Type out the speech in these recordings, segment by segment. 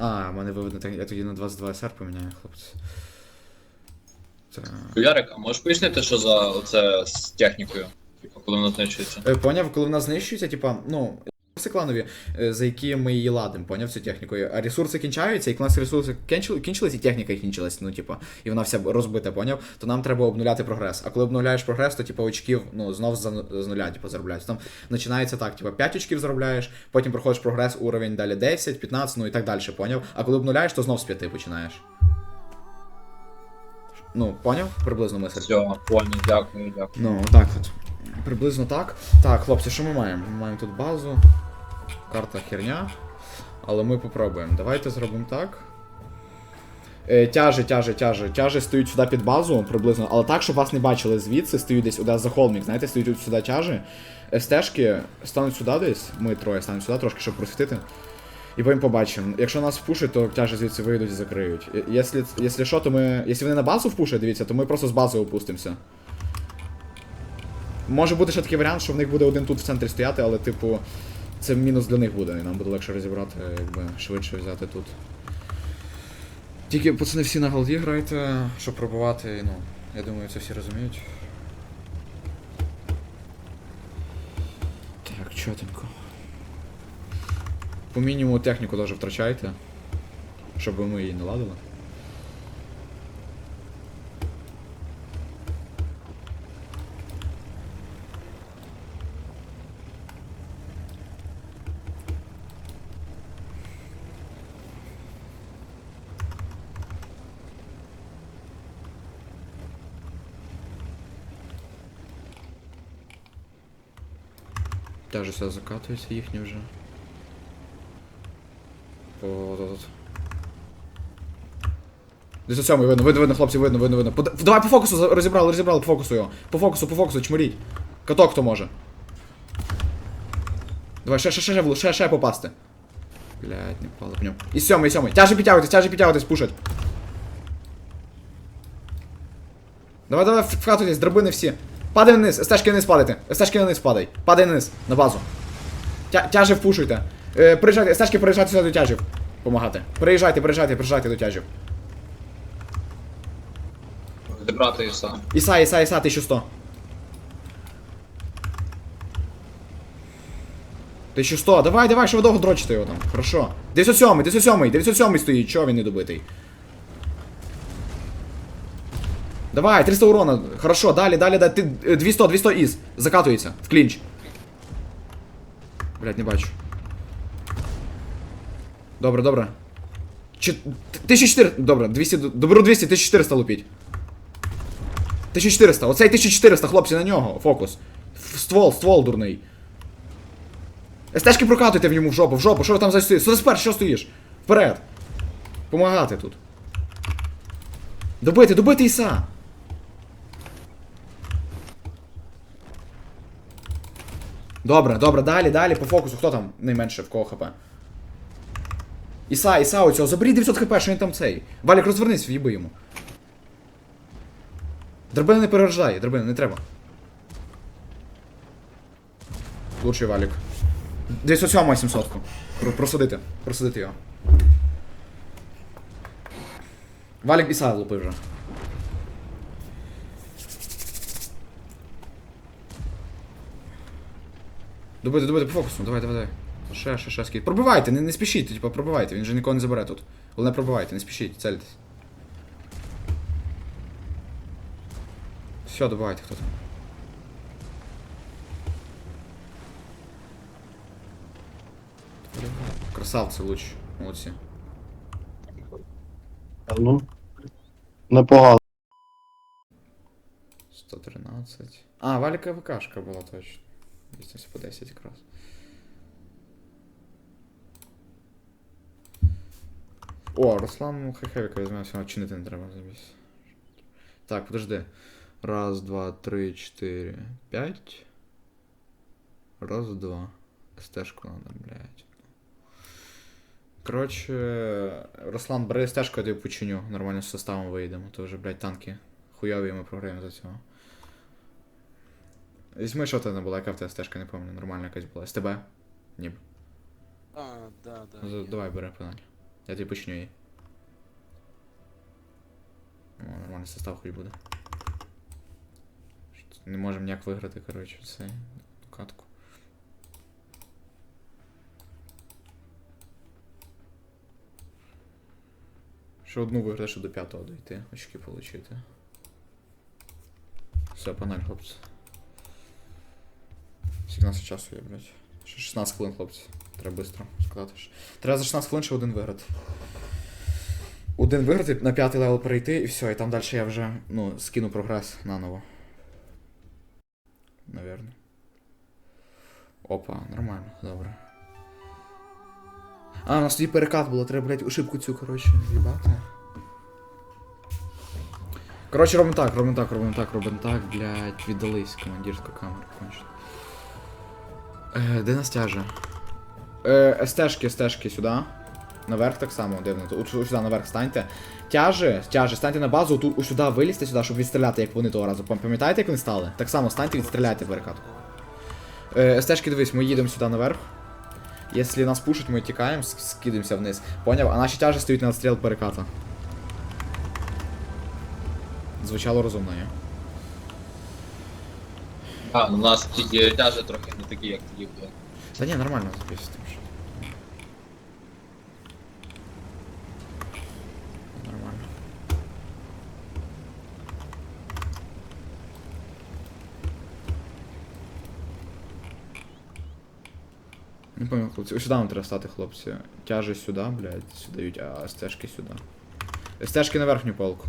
А, мене виведено. Я тоді на 22 SR поміняю, хлопці. Так. Ярик, а можеш пояснити, що за оце з технікою? Типу, коли вона знищується? Е, Поняв, коли вона знищується, типа, ну, ресурси кланові, е, за які ми її ладимо, поняв цю техніку. А ресурси кінчаються, і у нас ресурси кінчились, і техніка кінчилась, ну, типа, і вона вся розбита, поняв, то нам треба обнуляти прогрес. А коли обнуляєш прогрес, то типа очків, ну, знов з, нуля, типа, заробляють. Там починається так, типа, 5 очків заробляєш, потім проходиш прогрес, уровень далі 10, 15, ну і так далі, поняв. А коли обнуляєш, то знов з 5 починаєш. Ну, поняв? Приблизно мисль. Все, понял, дякую, дякую. Ну, отак от. Приблизно так. Так, хлопці, що ми маємо? Ми маємо тут базу. Карта херня. Але ми попробуємо. Давайте зробимо так. Е, тяжі, тяжі, тяжі. Тяжі стоють сюди під базу приблизно, але так, щоб вас не бачили звідси, стоють десь уде за холмік, знаєте, тут сюди тяжі. СТшки стануть сюди десь, ми троє стануть сюди трошки, щоб просвітити. І потім побачимо. Якщо нас впушать, то тяжі звідси вийдуть і закриють. Е, Якщо, якщо що, то ми. Якщо вони на базу впушать, дивіться, то ми просто з бази опустимося. Може бути ще такий варіант, що в них буде один тут в центрі стояти, але, типу, це мінус для них буде, і нам буде легше розібрати, якби швидше взяти тут. Тільки пацани всі на голді грайте, щоб пробувати, ну, я думаю, це всі розуміють. Так, чотенько. По мінімуму техніку теж втрачайте, щоб ми її не ладили. Теж все закатується їхні вже. По тут. Десь сьомий видно, видно, видно, хлопці, видно, видно, видно. Под- Давай по фокусу розібрали, розібрали по фокусу його. По фокусу, по фокусу, чморіть. Каток хто може. Давай, ще, ще, ще, ще, ще, ще попасти. Блять, не впало по ньому. І сьомий, і сьомий. Тяжі підтягуйтесь, тяжі підтягуйтесь, пушать. Давай, давай, вкатуйтесь, драбини всі. Падай вниз, стежки вниз падайте. Стежки вниз падай. Падай вниз, на базу. Тя, тяжі впушуйте. Е, приїжджайте, стежки приїжджайте сюди до тяжів. Помагати. Приїжджайте, приїжджайте, приїжджайте до тяжів. Зібрати і все. Іса, Іса, Іса, 1100. 1100, давай, давай, що ви довго дрочите його там. Хорошо. 907, 907, 907 стоїть, чого він не добитий? Давай, 300 урона. Хорошо, далі, далі, далі. Ти, е, 200, 200 із. Закатується. В клінч. Блять, не бачу. Добре, добре. Чи... 1400, добре, 200, доберу 200, 1400 лупіть. 1400, оцей 1400, хлопці, на нього, фокус. Ствол, ствол дурний. Стежки прокатуйте в ньому в жопу, в жопу, що ви там за стоїш? Супер, що стоїш? Вперед. Помагати тут. Добити, добити Іса. Добре, добре, далі, далі, по фокусу. Хто там найменше в кого хп? Іса, Іса оцього, заберіть 900 хп, що він там цей. Валік, розвернись, в'їби йому. Драбина не перерождає, драбина не треба. Лучший валік. 907 700. Про- Просадити. Просадити його. Валік Іса лупив вже. Добити, добити по фокусу, давай, давай, давай. Ще, ще, ще скид. Пробивайте, не, не спішіть, типа пробивайте, він же нікого не забере тут. Головне пробивайте, не спішіть, цельтесь. Все, добивайте хто там. Красавці луч. Молодці. Ну, непогано. 113. А, Валіка ВКшка була точно. Дійсно, по 10 якраз. О, Руслан Хехевіка візьме, все, чинити не треба забіс. Так, подожди. Раз, два, три, чотири, п'ять. Раз, два. Стежку надо, блядь. Коротше, Руслан, бери стежку, я тобі починю. Нормально з составом вийдемо. То вже, блядь, танки хуйові ми програємо за цього. Візьми, що це не була, яка в тебе стежка, не пам'ятаю, нормальна якась була. СТБ? Ніби. А, да, да. Ну, є. Давай, бери панель. Я тобі почню її. О, нормальний состав хоч буде. Що-то Не можемо ніяк виграти, коротше, цей катку. Ще одну виграти, щоб до п'ятого дойти, очки отримати. Все, паналь, хлопці. Скільки у нас часу є, блядь? Ще 16 хвилин, хлопці. Треба швидко сказати. Треба за 16 хвилин ще один виграти. Один виграти, на п'ятий левел перейти і все, і там далі я вже, ну, скину прогрес наново. Наверно. Опа, нормально, добре. А, у нас тоді перекат було, треба, блядь, ошибку цю, коротше, з'їбати. Коротше, робимо так, робимо так, робимо так, робимо так, блядь, віддались командирську камеру, кончено. Е, де нас тяже? Е, стежки, стежки сюди. Наверх так само, дивно. От сюди наверх станьте. Тяже, тяже, станьте на базу, тут сюди вилізьте сюди, щоб відстріляти, як вони того разу. Пам'ятаєте, як вони стали? Так само станьте, відстріляйте перекатку. Е, стежки, дивись, ми їдемо сюди наверх. Якщо нас пушать, ми тікаємо, ск- скидаємося вниз. Поняв? А наші тяжі стоять на стріл переката. Звучало розумно, ні? А, ну, у нас тільки тяжі трохи такі, як тоді були. Та ні, нормально запись з. Нормально. Не пам'ятаю, хлопці. Ось сюди нам треба стати, хлопці. Тяжі сюди, блядь, сюди дають, а стежки сюди. Стежки на верхню полку.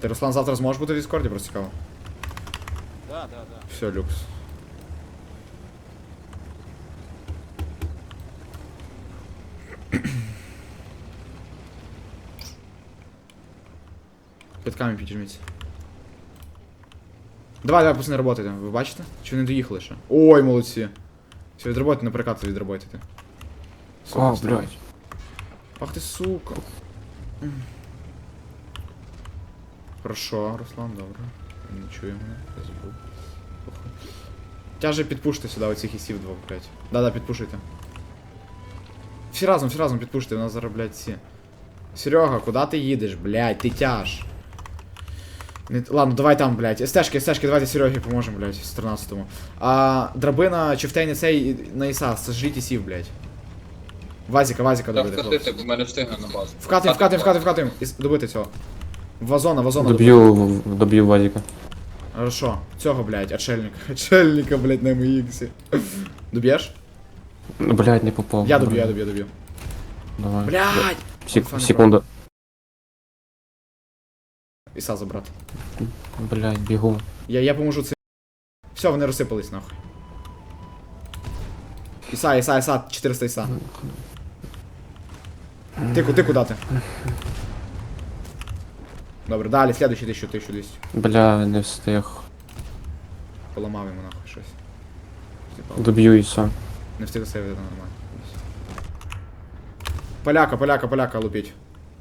Ти, Руслан, завтра зможеш бути в Дискорді, просто цікаво. Да, да, да. Все, люкс. Пятками піджміться. Давай, давай, пацани, работайте. Ви бачите? Чи не доїхали ще? Ой, молодці. Все, відработайте, на прикат відработайте. Сука, О, блядь. Ах ти сука. Хорошо, Руслан, добре. Не чує мене, я забув. Тяже підпуште сюди оцих ісів двох, блядь. Да-да, підпушуйте. Всі разом, всі разом підпуште, у нас зараз, блядь, ці. Серега, куди ти їдеш, блядь, ти тяж. Не... Ладно, давай там, блядь. Стежки, стежки, давайте Серегі поможемо, блядь, з 13-му. А драбина, чифтейний цей на Іса, сожріть ісів, блядь. Вазіка, Вазіка Так, добити, хлопці. вкатити, бо мене встигне на базу. Вкатим, вкатим, вкатим, вкатим. Добити цього. Вазона, вазона Доб'ю, доб'ю Вадіка. Хорошо. Цього, блядь, отшельника. Отшельника, блядь, на MX. Доб'єш? Блядь, не попав. Я доб'ю, я доб'ю, я доб'ю. Давай. Блядь! Сек- Фан секунду. Іса забрати. Блядь, бігу. Я, я поможу цим. Все, вони розсипались, нахуй. Іса, Іса, Іса, 400 Іса. Ти, ку- ти куди ти? Добре, далі, слідуючий 1000, 1200. Бля, не встиг. Поламав йому нахуй щось. Типа, Доб'ю і все. Не встиг сейвити нормально. Поляка, поляка, поляка лупіть.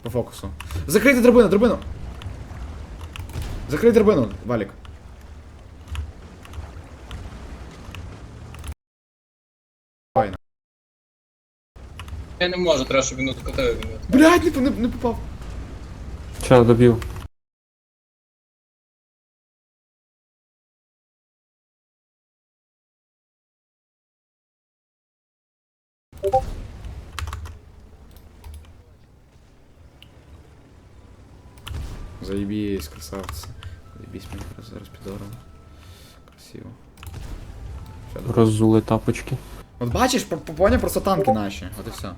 По фокусу. Закрийте драбину, драбину! Закрий драбину, Валік. Я не можу, треба, щоб він не- Блядь, не, не, не попав. Чо, доб'ю. Заебись, красавцы. Заебись, мені зараз підорвало. Красиво. Роззули тапочки. От бачиш, по- по- поняв просто танки наші. От і все.